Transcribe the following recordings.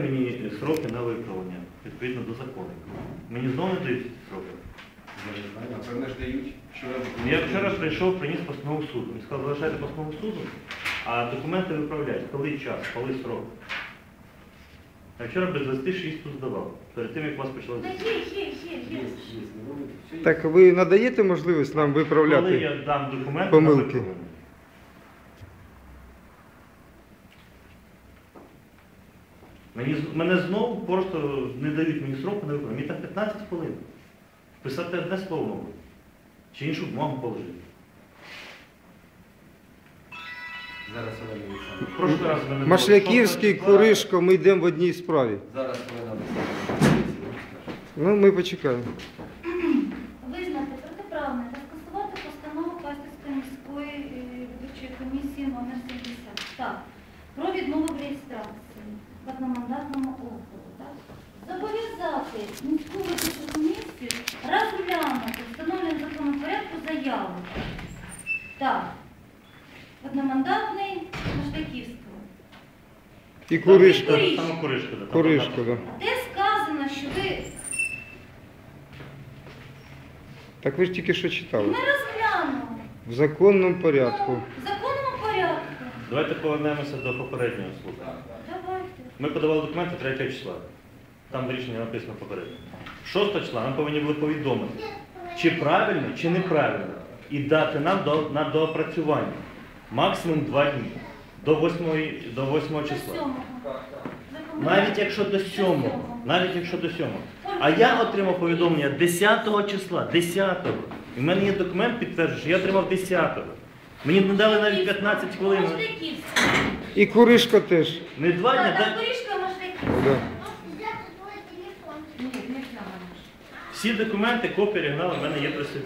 мені сроки на виправлення відповідно до закону. Мені знову не дають ці сроки. Я не ж дають. Вчора Я вчора прийшов, приніс постанову суду. Мені сказали, залишайте постанову суду, а документи виправляють. Коли час, коли срок. Я вчора без 26 тут здавав, перед тим, як вас почали. Так ви надаєте можливість нам виправляти? Коли я дам документи помилки. на виправлення. Мені, мене знову просто не дають мені сроку на виконують. Мені там 15 хвилин. Писати одне слово, мабуть. Чи іншу бумагу положити. Зараз Олена Олександровна. Прошлий раз мене було Машляківський, 6 числа. Куришко, ми йдемо в одній справі. Зараз Олена Олександровна. Ну, ми почекаємо. Одномандатному округу. Так? Зобов'язати міську виборчу комісію розглянути встановлений законом порядку заяву. Так, одномандатний Машляківського. І Куришко. Куришко. Саме Куришко, да. Де сказано, що ви Так ви ж тільки що читали. ми розглянемо В законному порядку. Ну, в законному порядку. Давайте повернемося до попереднього слухання. Ми подавали документи 3 числа. Там в рішенні написано попередньо. 6 числа ми повинні були повідомити, чи правильно, чи неправильно, і дати нам до, на доопрацювання. Максимум 2 дні. До 8, до 8 числа. Навіть якщо до 7, навіть якщо до 7. А я отримав повідомлення 10 числа, 10. І в мене є документ підтверджує, що я отримав 10. Мені не дали навіть 15 хвилин. І Куришко теж. Не два дні, Так, Куришка можна Да. Ні, не знаю. всі документи, копії оригіналу в мене є при собі.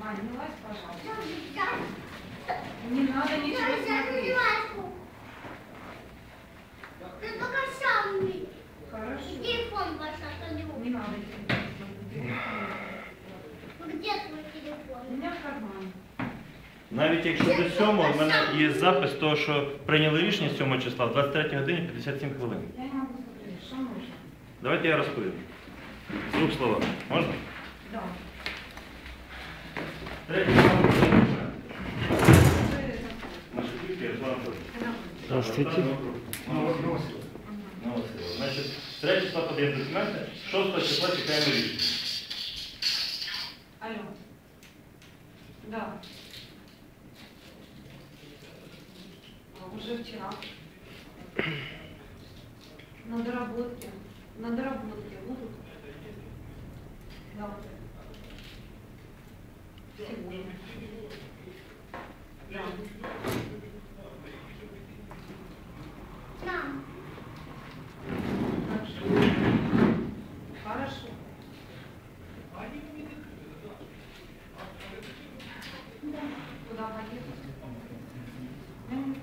Маня, ну лазь, пожалуйста. Не надо ничего Навіть якщо до 7 в мене є запис того, що прийняли рішення 7 числа в 23 годині 57 хвилин. Я. Что нужно? Давайте я розповім. В двох словах. Можна? Да. Третій Здравствуйте. Значить, 3 числа подаємо документи, 6 числа чекаємо рішення. Алло. Да. А, Уже вчера. На доработке. На доработке будут? Да.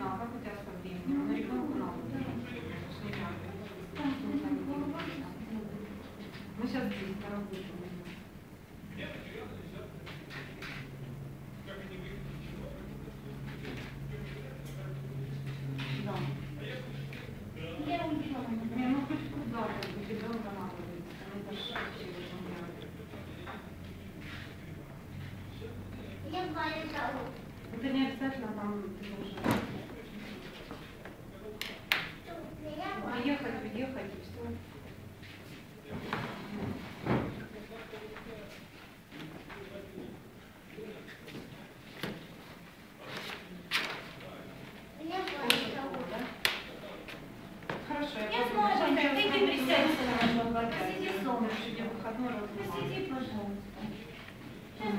Я знаю, как у тебя со временем. На ребенку надо. Мы сейчас здесь поработаем. Да. Я увидела. Не, ну хоть куда, как бы ребенка надо. Это ж вообще очень реально. Это не обязательно там ты должен Сейчас.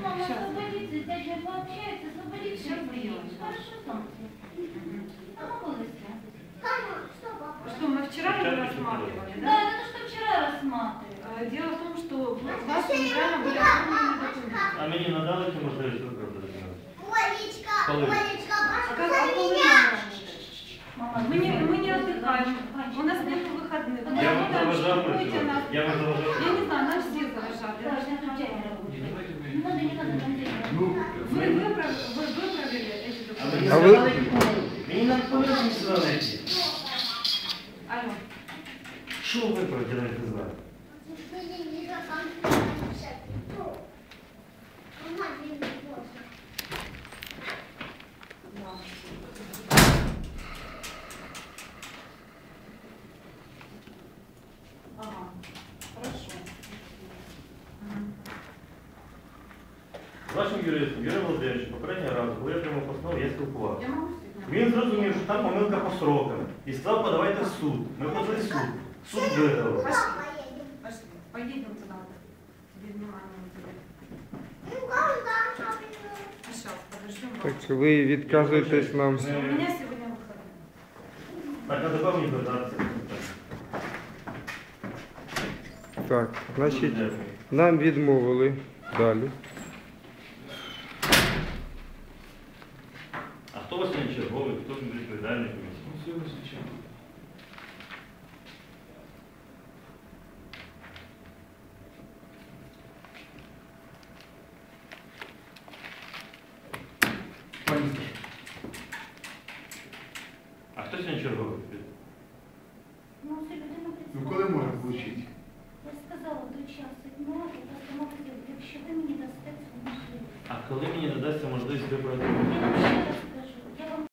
Мама освободится, даже пообщается, освободится. Все было. А мені надали цю можливість виправдати документи? Олечка, Коли? Олечка, А Пашка, как, за а коли меня. нам Мама, Мы не, мы не отдыхаем, у нас нет выходных. Мы Я вам работаем, заважав штрафуйте працювати. нас. Я вам заважав. Я не знаю, нам все заважали. Да, сейчас тут дядя работает. Не надо, не надо, там дядя Ну, работает. Вы выправили, вы выправили эти А мені документы? А ви- надали- Мені надали повідомлення. Що виправити, я навіть не знаю. Ага, хорошо. Вашим юристом, Юрієм Володимировичем, попереднього разу, коли я отримав постанову, я спілкувався. Він зрозумів, що там помилка по срокам. І сказав, подавайте в суд. Ми подали в суд. Суд видав. Пошли. Пошли. Поедем туда. Тебе Так ви відказуєтесь нам. У мене сьогодні виходить. Так, а мені додатися? Так, значить, нам відмовили. Далі. А хто вас не черговий, хто відповідальний комісії? А хто сьогодні черговий? Ну, це людина Ну коли